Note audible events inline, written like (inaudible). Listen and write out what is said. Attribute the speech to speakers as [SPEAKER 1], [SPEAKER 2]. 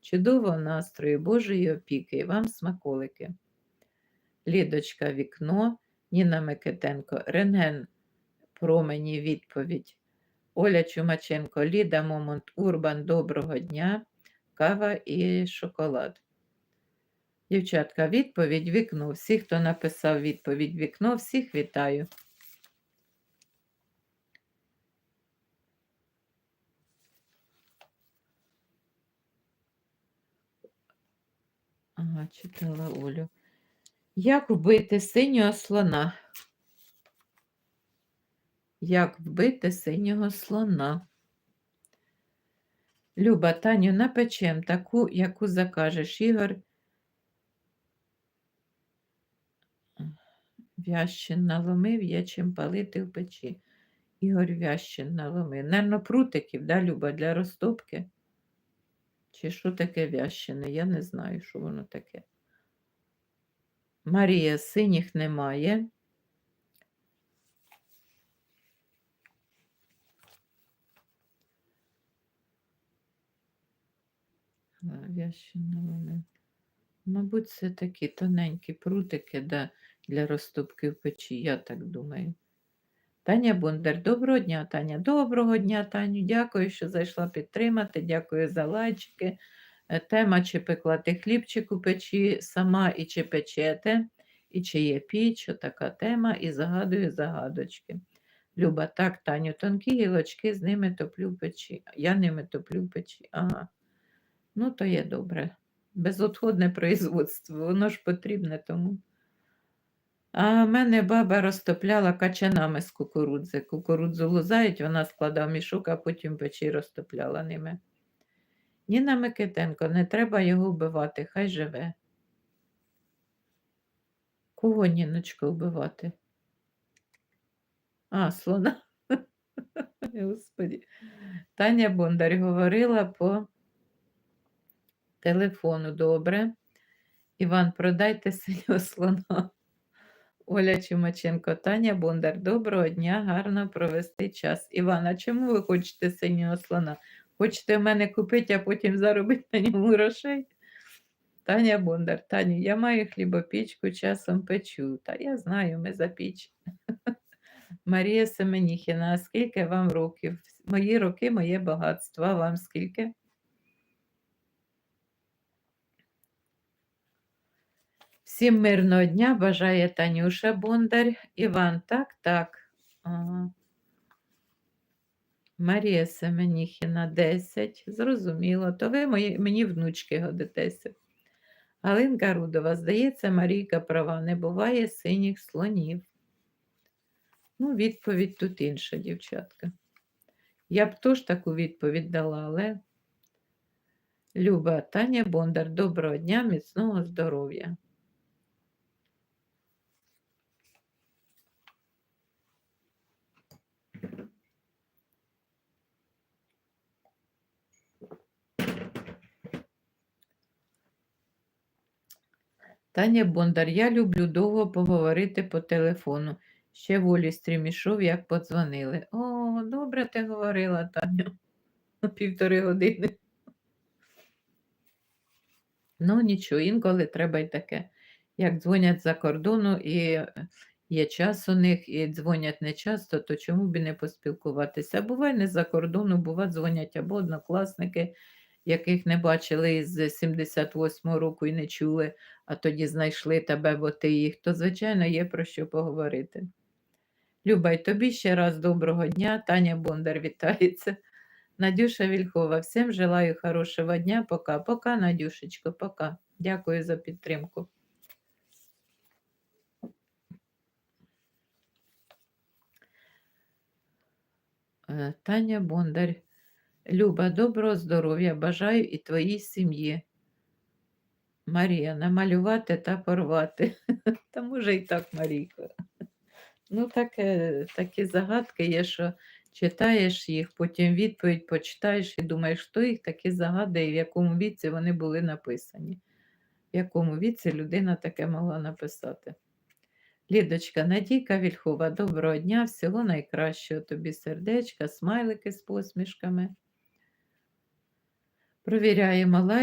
[SPEAKER 1] чудового настрою, Божої опіки і вам смаколики. Лідочка вікно, Ніна Микитенко, Рентген промені відповідь. Оля Чумаченко, Ліда Момонт, Урбан, доброго дня, кава і шоколад. Дівчатка, відповідь вікно. Всі, хто написав відповідь вікно, всіх вітаю. Ага, читала Олю. Як вбити синього слона? Як вбити синього слона? Люба, Таню, напечем таку, яку закажеш. Ігор Вящин наломив, є чим палити в печі. Ігор Вящин наломив. Нерно прутиків, да, Люба, для розтопки? Чи що таке вящине? Я не знаю, що воно таке. Марія, синіх немає. Вящина вони. Мабуть, це такі тоненькі прутики да, для розтопки в печі, я так думаю. Таня Бондар, доброго дня, Таня. Доброго дня, Таню. Дякую, що зайшла підтримати. Дякую за лайчики. Е, Тема, чи пекла ти хлібчик у печі сама і чи печете, і чи є піч, така тема, і загадую загадочки. Люба, так, Таню, тонкі гілочки, з ними топлю в печі. Я ними топлю в печі. Ага. Ну, то є добре. Безотходне (laughs) производство, воно ж потрібне тому. А в мене баба розтопляла качанами з кукурудзи. Кукурудзу лузають, вона складала мішок, а потім печі розтопляла ними. Ніна Микитенко, не треба його вбивати, хай живе. Кого, Ніночко, вбивати? А, слона. (laughs) Господі. Таня Бондар говорила по телефону добре. Іван, продайте синього слона. Оля Чумаченко, Таня Бондар, доброго дня, гарно провести час. Іван, а чому ви хочете синього слона? Хочете в мене купити, а потім заробити на ньому грошей? Таня Бондар, Таню, я маю хлібопічку, часом печу. Та я знаю, ми за піч. (laughs) Марія Семеніхіна, скільки вам років? Мої роки, моє багатство. А вам скільки? Всім мирного дня бажає Танюша Бондар. Іван, так, так. Ага. Марія Семеніхіна 10. Зрозуміло, то ви мої, мені внучки годитеся. Галинка Рудова, здається, Марійка права, не буває синіх слонів. Ну, відповідь тут інша, дівчатка. Я б теж таку відповідь дала, але Люба, Таня Бондар, доброго дня, міцного здоров'я. Таня Бондар, я люблю довго поговорити по телефону. Ще волі стрім ішов, як подзвонили. О, добре ти говорила, Таню, на півтори години. Ну, нічого, інколи треба й таке. Як дзвонять за кордону і є час у них, і дзвонять не часто, то чому б і не поспілкуватися? Буває не за кордону, буває, дзвонять або однокласники, яких не бачили з 78-го року і не чули, а тоді знайшли тебе, бо ти їх, то, звичайно, є про що поговорити. Люба, й тобі ще раз доброго дня. Таня Бондар вітається. Надюша Вільхова, всім желаю хорошого дня. Пока, пока, Надюшечко, пока. Дякую за підтримку. Е, Таня Бондар. Люба, доброго здоров'я, бажаю і твоїй сім'ї. Марія, намалювати та порвати. (laughs) Та може і так, Марійко. Ну, таке, такі загадки є, що читаєш їх, потім відповідь почитаєш і думаєш, хто їх такі загадує, в якому віці вони були написані. В якому віці людина таке могла написати. Лідочка, Надійка Вільхова, доброго дня, всього найкращого тобі сердечка, смайлики з посмішками. Провіряємо лайк.